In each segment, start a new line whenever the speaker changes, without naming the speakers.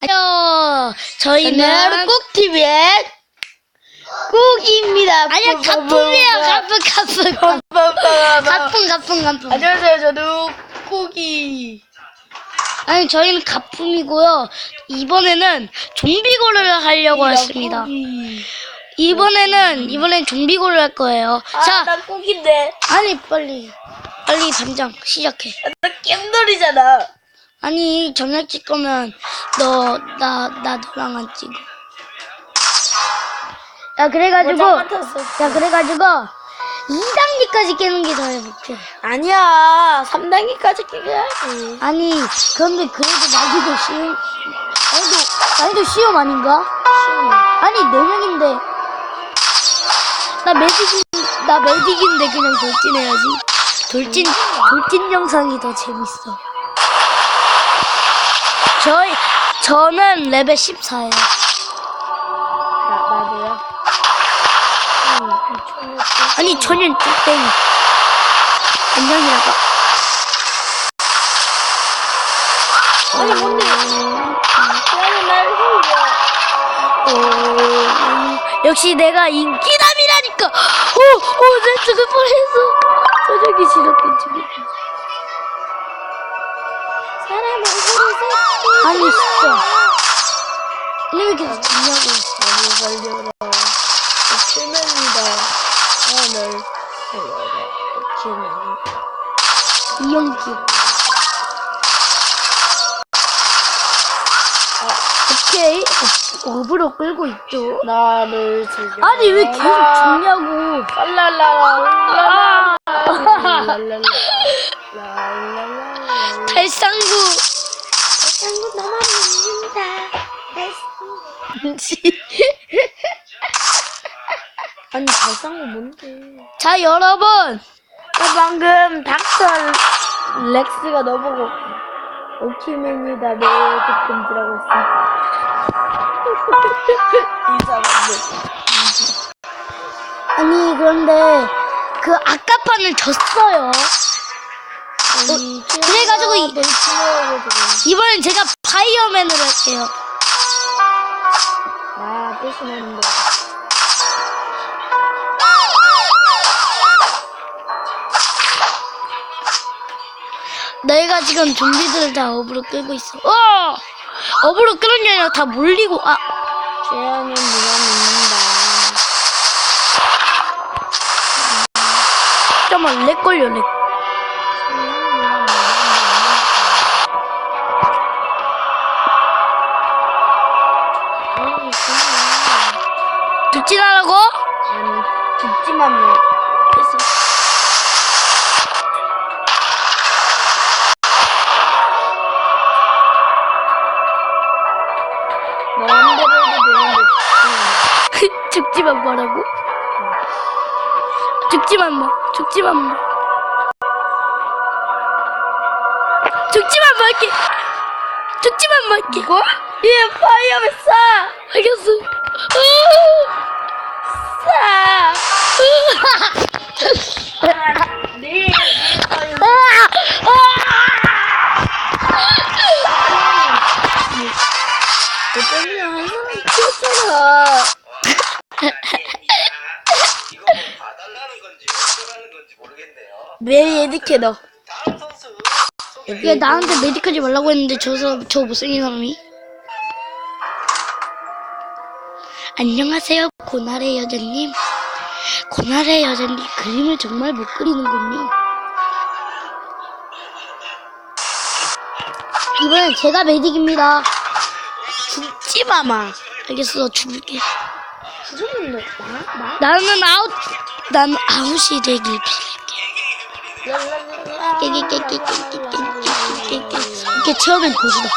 안녕. 저희는
저는 꾹TV의 꾹입니다.
아니야 가품이에요. 가품 가품 가품 가품 가품 가품.
안녕하세요. 저는 꾹이.
아니 저희는 가품이고요. 이번에는 좀비고를 하려고 했습니다. 이번에는 이번엔 좀비고를 할 거예요.
아,
자,
나 꾹인데.
아니 빨리 빨리 당장 시작해.
나 겜돌이잖아.
아니 전략 찍 거면 너 나 나 너랑 안 찍어. 야 그래가지고
뭐 탔어.
야 그래가지고 2단계까지 깨는 게 저의 목표.
아니야. 3단계까지 깨야지.
아니 그런데 그래도 난이도 쉬움 난이도 난이도 쉬움 아닌가? 아니 네 명인데 나 매직인 나 매직인데 그냥 돌진해야지. 돌진 돌진 영상이 더 재밌어. 저희 저는 레벨 14예요.
나, 나도요.
아니 천연 뚝땡이. 안녕이라고.
아니, 뭔데? 날.
역시 내가 인기남이라니까. 오, 오, 내 죽을 뻔했어. 저녁이 죽 아니 진짜. 계속 죽냐고.
너무 살려라. 치맨이다. 하늘. 치맨.
이영기. 오케이. 어, 업으로 끌고 있죠.
나를 죽여.
아니 왜 계속 죽냐고.
랄랄라.
달상구.
짱구 너무 믿는다. 아니 발상구 뭔데?
자 여러분.
나 방금 닥터 렉스가 너보고 오키맨이다 내 득금지라고 했어. 이 사람들.
아니 그런데 그 아까 판을 졌어요.
아니,
그래가지고 이-. 이번엔 제가 파이어맨을 할게요.
아, 뜻은 데
내가 지금 좀비들을 다 업으로 끌고 있어. 어! 업으로 끄는 게 아니라 다 몰리고, 아,
죄악은 누가 믿는다.
잠깐만, 렉 걸려, 렉. 돌진하라고?
아니, 죽지만 뭐.
됐어.
너 맘대로 해도 되는데 죽지만 뭐.
뭐라고? 죽지만 뭐, 죽지만 뭐. 죽지만 말게. 죽지만 말게.
이거? 얘 파이어맨 쏴!
알겠어.
왜 이렇게
넣어?
얘 나한테 메디까지 말라고 했는데 저 사람 저 못생긴 사람이 안녕하세요 고나래 여자님. 고나래 여자님 그림을 정말 못 그리는군요. 이번엔 제가 메딕입니다. 죽지 마마. 알겠어 죽을게.
너, 나? 나?
나는 아웃 난 아웃이 되길 빌게 깨깨깨깨깨깨깨깨깨깨 이렇게. 처음엔 고수다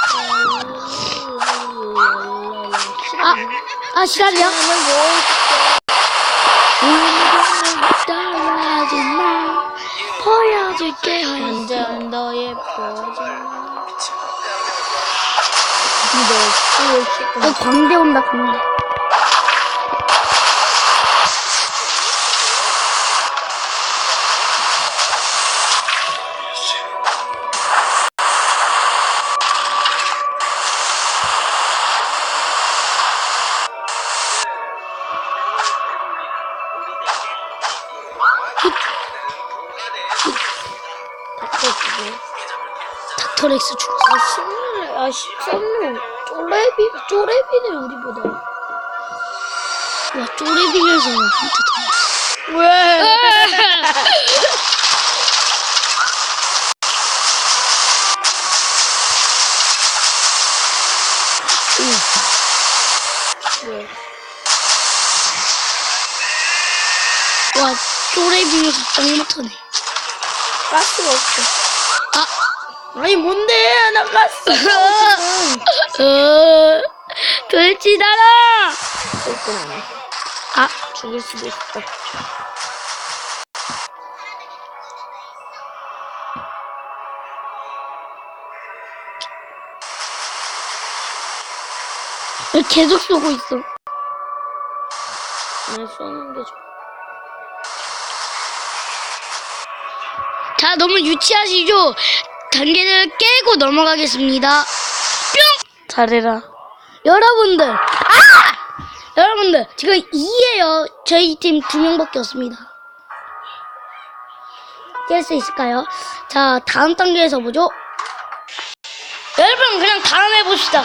아, 아 시간이야? 따라하지 마 보여줄게
완전 더 예뻐져.
어 광대 온다 광대 닥터엑스네 닥터렉스 죽었어
아 13명 쪼레비 쪼레비네 우리보다
와 쪼레비에서 진짜 더
왜? 응.
와, 쪼레비면서 짱 못하네.
가스가 없어.
아,
아니 뭔데? 나 가스.
어, 돌진하라!
조금
아,
죽일 수도 있어.
계속 쏘고 있어.
난 쏘는 게 좋아.
자, 너무 유치하시죠? 단계를 깨고 넘어가겠습니다. 뿅! 잘해라. 여러분들, 아! 여러분들, 지금 2예요. 저희 팀두 명밖에 없습니다. 깰 수 있을까요? 자, 다음 단계에서 보죠. 여러분, 그냥 다음 해봅시다.